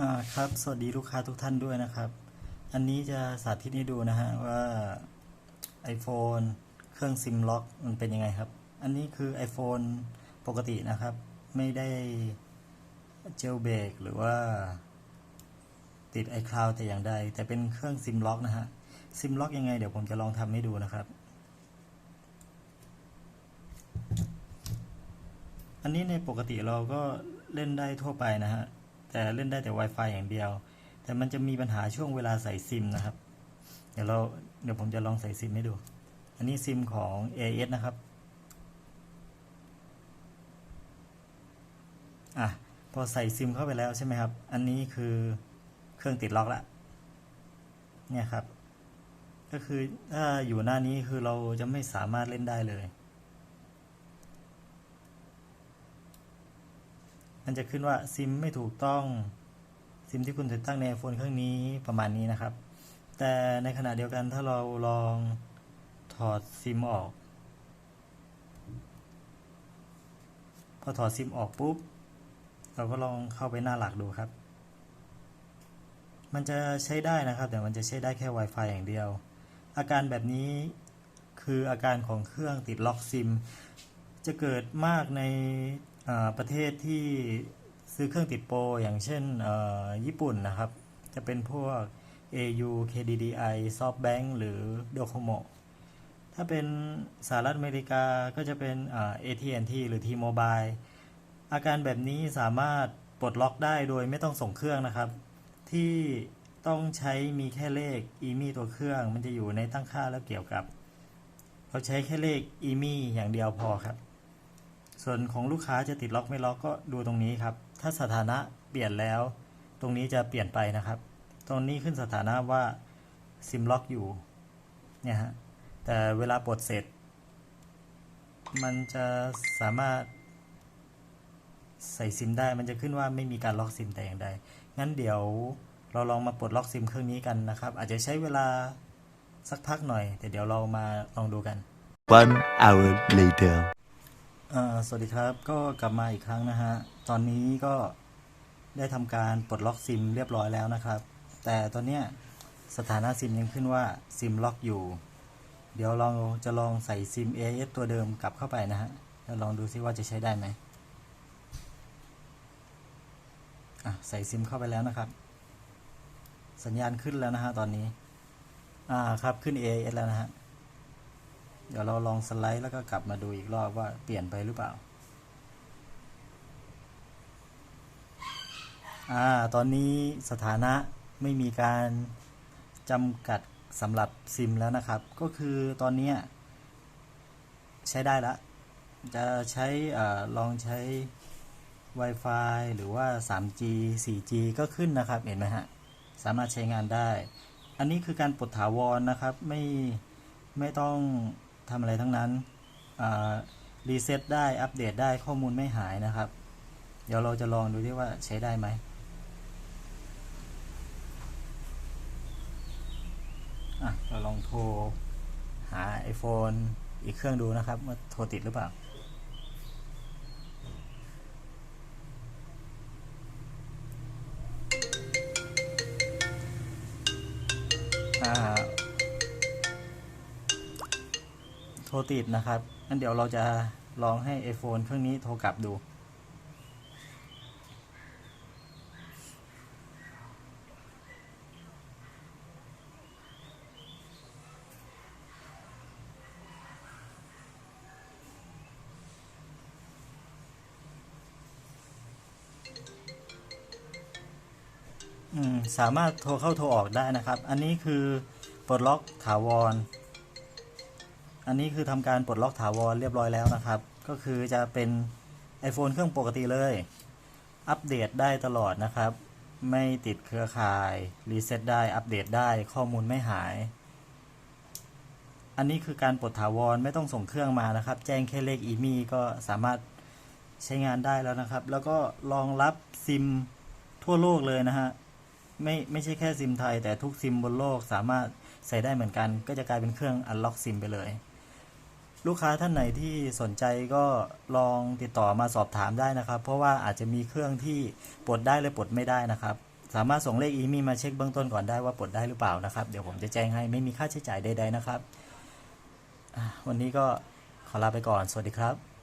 อ่าครับสวัสดีลูกค้าทุกท่านด้วยนะครับ อันนี้จะสาธิตให้ดูนะฮะว่า iPhone เครื่องซิมล็อกมันเป็นยังไงครับ อันนี้คือ iPhone ปกตินะครับ ไม่ได้เจลเบรกหรือว่า ติด iCloud แต่อย่างใด แต่เป็นเครื่องซิมล็อกนะฮะซิมล็อกยังไงเดี๋ยวผมจะลองทำให้ดูนะครับ อันนี้ในปกติเราก็เล่นได้ทั่วไปนะฮะ แต่เล่นได้แต่ Wi-Fi อย่างเดียว แต่มันจะมีปัญหาช่วงเวลาใส่ซิมนะครับ เดี๋ยวเราเดี๋ยวผมจะลองใส่ซิมให้ดู อันนี้ซิมของ AS นะครับอะพอใส่ซิมเข้าไปแล้วใช่ไหมครับ อันนี้คือเครื่องติดล็อกละเนี่ยครับ ก็คือถ้าอยู่หน้านี้คือเราจะไม่สามารถเล่นได้เลย มันจะขึ้นว่าซิมไม่ถูกต้อง ซิมที่คุณติดตั้งใน iPhone เครื่องนี้ประมาณนี้นะครับ แต่ในขณะเดียวกันถ้าเราลองถอดซิมออก พอถอดซิมออกปุ๊บ เราก็ลองเข้าไปหน้าหลักดูครับ มันจะใช้ได้นะครับ แต่มันจะใช้ได้แค่ Wi-Fi อย่างเดียว อาการแบบนี้คืออาการของเครื่องติดล็อกซิม จะเกิดมากใน ประเทศที่ซื้อเครื่องติดโปรอย่างเช่นญี่ปุ่นนะครับ จะเป็นพวก AU KDDI SoftBank หรือ Docomo ถ้าเป็นสหรัฐอเมริกาก็จะเป็น AT&T หรือ T-Mobile อาการแบบนี้สามารถปลดล็อกได้โดยไม่ต้องส่งเครื่องนะครับ ที่ต้องใช้มีแค่เลข EMI ตัวเครื่อง มันจะอยู่ในตั้งค่าแล้วเกี่ยวกับ เราใช้แค่เลข EMI อย่างเดียวพอครับ ส่วนของลูกค้าจะติดล็อกไม่ล็อกก็ดูตรงนี้ครับ ถ้าสถานะเปลี่ยนแล้ว ตรงนี้จะเปลี่ยนไปนะครับ ตรงนี้ขึ้นสถานะว่าซิมล็อกอยู่เนี่ยฮะแต่เวลาปลดเสร็จ มันจะสามารถใส่ซิมได้มันจะขึ้นว่าไม่มีการล็อกซิมแต่อย่างใด งั้นเดี๋ยวเราลองมาปลดล็อกซิมเครื่องนี้กันนะครับ อาจจะใช้เวลาสักพักหน่อย แต่เดี๋ยวเรามาลองดูกัน One hour later. สวัสดีครับก็กลับมาอีกครั้งนะฮะ ตอนนี้ก็ได้ทำการปลดล็อกซิมเรียบร้อยแล้วนะครับ แต่ตอนเนี้ยสถานะซิมยังขึ้นว่าซิมล็อกอยู่ เดี๋ยวเราจะลองใส่ซิม AIS ตัวเดิมกลับเข้าไปนะฮะแล้วลองดูซิว่าจะใช้ได้ไหมอะใส่ซิมเข้าไปแล้วนะครับ สัญญาณขึ้นแล้วนะฮะตอนนี้อ่าครับขึ้น AIS แล้วนะฮะ เดี๋ยวเราลองสไลด์แล้วก็กลับมาดูอีกรอบว่าเปลี่ยนไปหรือเปล่า อ่า ตอนนี้สถานะไม่มีการจำกัดสำหรับซิมแล้วนะครับ ก็คือตอนนี้ใช้ได้ละ จะใช้อลองใช้ Wi-Fi หรือว่า 3G 4G ก็ขึ้นนะครับ เห็นไหมฮะ สามารถใช้งานได้ อันนี้คือการปลดถาวรนะครับ ไม่ ไม่ต้อง ทำอะไรทั้งนั้นรีเซ็ตได้อัปเดตได้ข้อมูลไม่หายนะครับ เดี๋ยวเราจะลองดูที่ว่าใช้ได้ไหมเราลองโทรหา iPhone อีกเครื่องดูนะครับว่าโทรติดหรือเปล่า อ่า โทรติดนะครับงั้นเดี๋ยวเราจะลองให้ iPhone เครื่องนี้โทรกลับดู สามารถโทรเข้าโทรออกได้นะครับ อันนี้คือปลดล็อกถาวร อันนี้คือทำการปลดล็อกถาวรเรียบร้อยแล้วนะครับ ก็คือจะเป็น iPhone เครื่องปกติเลย อัปเดตได้ตลอดนะครับ ไม่ติดเครือข่าย รีเซ็ตได้ อัปเดตได้ ข้อมูลไม่หาย อันนี้คือการปลดถาวรไม่ต้องส่งเครื่องมานะครับ แจ้งแค่เลขอีมีก็สามารถใช้งานได้แล้วนะครับ แล้วก็รองรับซิมทั่วโลกเลยนะฮะ ไม่ไม่ใช่แค่ซิมไทย แต่ทุกซิมบนโลกสามารถใส่ได้เหมือนกัน ก็จะกลายเป็นเครื่องอันล็อกซิมไปเลย ลูกค้าท่านไหนที่สนใจก็ลองติดต่อมาสอบถามได้นะครับ เพราะว่าอาจจะมีเครื่องที่ปลดได้หรือปลดไม่ได้นะครับ สามารถส่งเลขอีมีมาเช็คเบื้องต้นก่อนได้ว่าปลดได้หรือเปล่านะครับ เดี๋ยวผมจะแจ้งให้ไม่มีค่าใช้จ่ายใดๆนะครับ วันนี้ก็ขอลาไปก่อน สวัสดีครับ